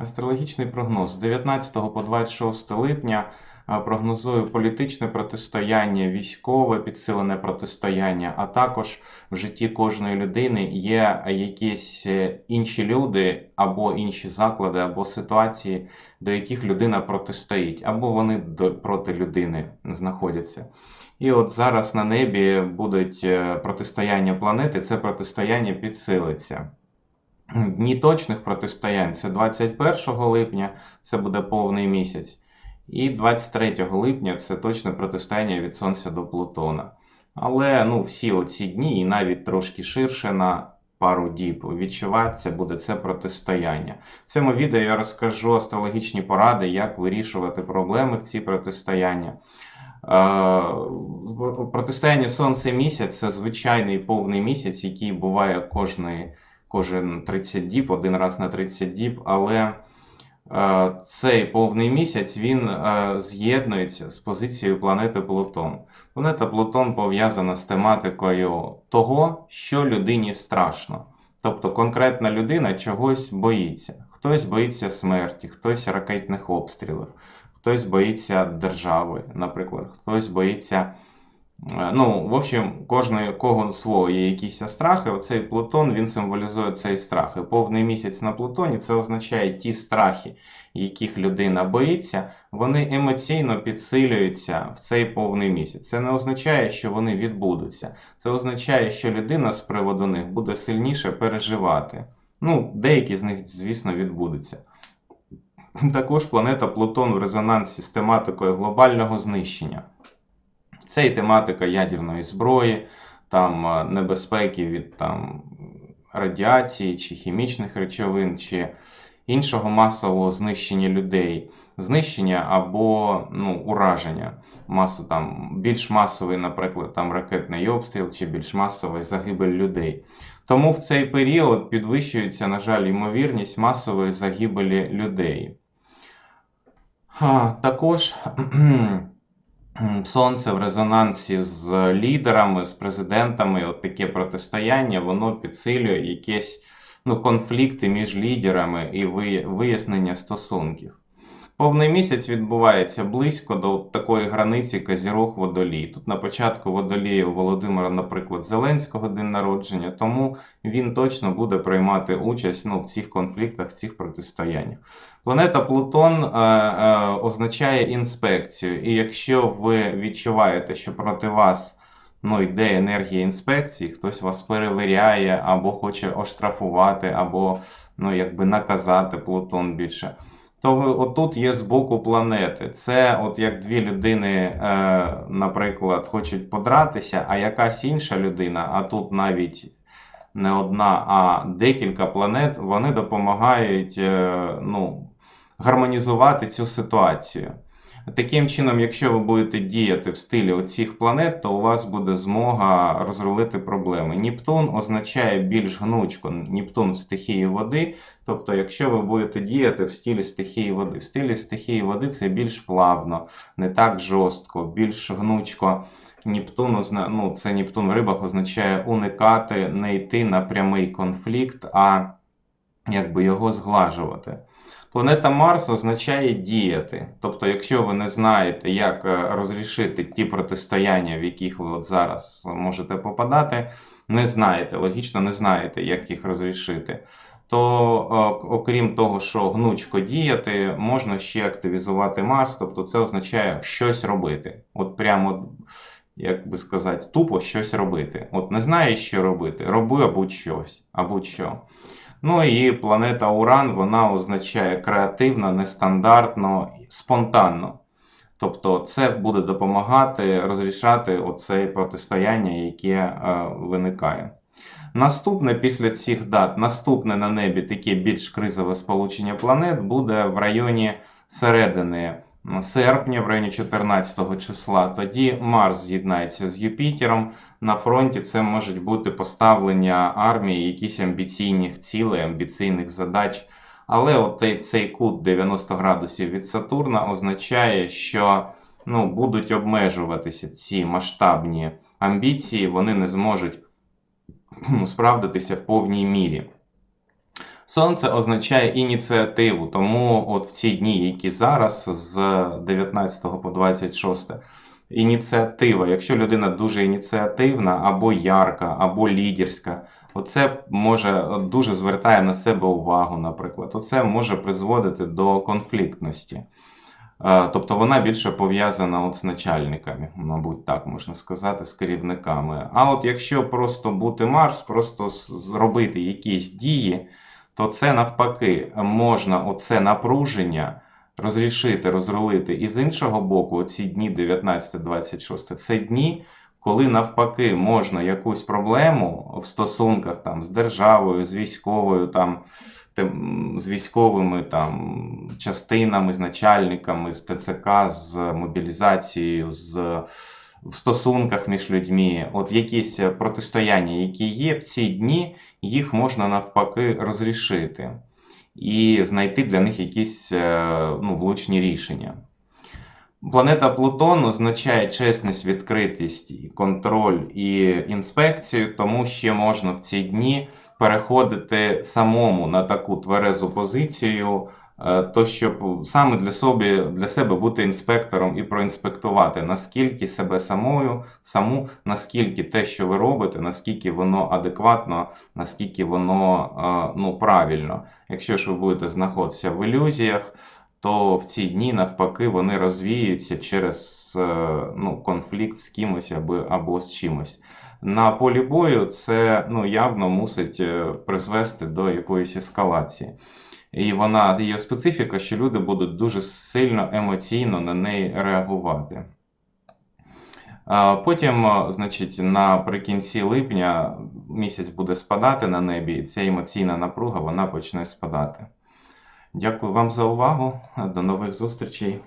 Астрологічний прогноз з 19 по 26 липня прогнозую політичне протистояння, військове підсилене протистояння, а також в житті кожної людини є якісь е, інші люди або інші заклади, або ситуації, до яких людина протистоїть, або вони проти людини знаходяться. І от зараз на небі будуть е, протистояння планети, це протистояння підсилиться. Дні точних протистоянь це 21 липня, це буде повний місяць. І 23 липня це точне протистояння від Сонця до Плутона. Але ну, всі оці дні, і навіть трошки ширше на пару діб, відчуватися буде це протистояння. В цьому відео я розкажу астрологічні поради, як вирішувати проблеми в ці протистояння. Е, Протистояння Сонце місяць це звичайний повний місяць, який буває кожний кожен 30 діб, один раз на 30 діб, але е, цей повний місяць він е, з'єднується з позицією планети Плутон. Планета Плутон пов'язана з тематикою того, що людині страшно. Тобто конкретна людина чогось боїться. Хтось боїться смерті, хтось ракетних обстрілів, хтось боїться держави, наприклад, хтось боїться. Е, Ну, в общем, кожного кого свого є якісь страхи. Оцей Плутон він символізує цей страх. І повний місяць на Плутоні це означає ті страхи, яких людина боїться, вони емоційно підсилюються в цей повний місяць. Це не означає, що вони відбудуться. Це означає, що людина з приводу них буде сильніше переживати. Ну, деякі з них, звісно, відбудуться. Також планета Плутон в резонансі з тематикою глобального знищення. Це і тематика ядерної зброї, там е, небезпеки від там, радіації чи хімічних речовин, чи іншого масового знищення людей, знищення або ну, ураження. Масу, там, більш масовий, наприклад, там, ракетний обстріл чи більш масовий загибель людей. Тому в цей період підвищується, на жаль, ймовірність масової загибелі людей. Також Сонце в резонансі з лідерами, з президентами, от таке протистояння, воно підсилює якісь ну, конфлікти між лідерами і вияснення стосунків. Повний місяць відбувається близько до такої границі Козірог Водолій. Тут на початку Водолія у Володимира, наприклад, Зеленського день народження, тому він точно буде приймати участь ну, в цих конфліктах, в цих протистояннях. Планета Плутон е, е, означає інспекцію, і якщо ви відчуваєте, що проти вас ну, йде енергія інспекції, хтось вас перевіряє, або хоче оштрафувати, або ну, якби наказати Плутон більше. То отут є з боку планети. Це от як дві людини, е, наприклад, хочуть подратися, а якась інша людина, а тут навіть не одна, а декілька планет, вони допомагають е, ну, гармонізувати цю ситуацію. Таким чином, якщо ви будете діяти в стилі оцих планет, то у вас буде змога розрулити проблеми. Нептун означає більш гнучко, Нептун в стихії води. Тобто, якщо ви будете діяти в стилі стихії води, в стилі стихії води це більш плавно, не так жорстко, більш гнучко. Нептун, ну, це Нептун в рибах означає уникати, не йти на прямий конфлікт, а якби його зглажувати. Планета Марс означає діяти. Тобто, якщо ви не знаєте, як е, розрішити ті протистояння, в яких ви от зараз можете попадати, не знаєте, логічно не знаєте, як їх розрішити, то е, окрім того, що гнучко діяти, можна ще активізувати Марс, тобто це означає щось робити. От прямо, як би сказати, тупо щось робити. От не знаєш, що робити, роби або щось, або що. Ну і планета Уран вона означає креативно, нестандартно, спонтанно. Тобто це буде допомагати розрішати оце протистояння, яке е, виникає. Наступне після цих дат, наступне на небі таке більш кризове сполучення планет буде в районі середини серпня, в районі 14 числа. Тоді Марс з'єднається з Юпітером. На фронті це можуть бути поставлення армії, якісь амбіційних цілей, амбіційних задач. Але от цей, кут 90 градусів від Сатурна означає, що ну, будуть обмежуватися ці масштабні амбіції, вони не зможуть справдитися в повній мірі. Сонце означає ініціативу, тому от в ці дні, які зараз з 19 по 26, ініціатива. Якщо людина дуже ініціативна, або ярка, або лідерська, оце може дуже звертає на себе увагу, наприклад. Оце може призводити до конфліктності. Е, Тобто вона більше пов'язана от з начальниками, мабуть, так можна сказати, з керівниками. А от якщо просто бути Марс, просто зробити якісь дії, то це навпаки можна оце напруження розрішити, розрулити. І з іншого боку, ці дні 19-26 це дні, коли навпаки можна якусь проблему в стосунках там, з державою, з військовою, там, з військовими там, частинами, з начальниками, з ТЦК, з мобілізацією, з в стосунках між людьми, от якісь протистояння, які є в ці дні, їх можна навпаки розрішити і знайти для них якісь е, ну, влучні рішення. Планета Плутон означає чесність, відкритість, контроль і інспекцію, тому ще можна в ці дні переходити самому на таку тверезу позицію, то щоб саме для собі, для себе бути інспектором і проінспектувати, наскільки себе самою, саму, наскільки те, що ви робите, наскільки воно адекватно, наскільки воно е, ну, правильно. Якщо ж ви будете знаходитися в ілюзіях, то в ці дні навпаки вони розвіються через е, ну, конфлікт з кимось або, або з чимось. На полі бою це ну, явно мусить е, призвести до якоїсь ескалації. І вона, її специфіка, що люди будуть дуже сильно емоційно на неї реагувати. Потім, значить, наприкінці липня місяць буде спадати на небі, і ця емоційна напруга вона почне спадати. Дякую вам за увагу. До нових зустрічей.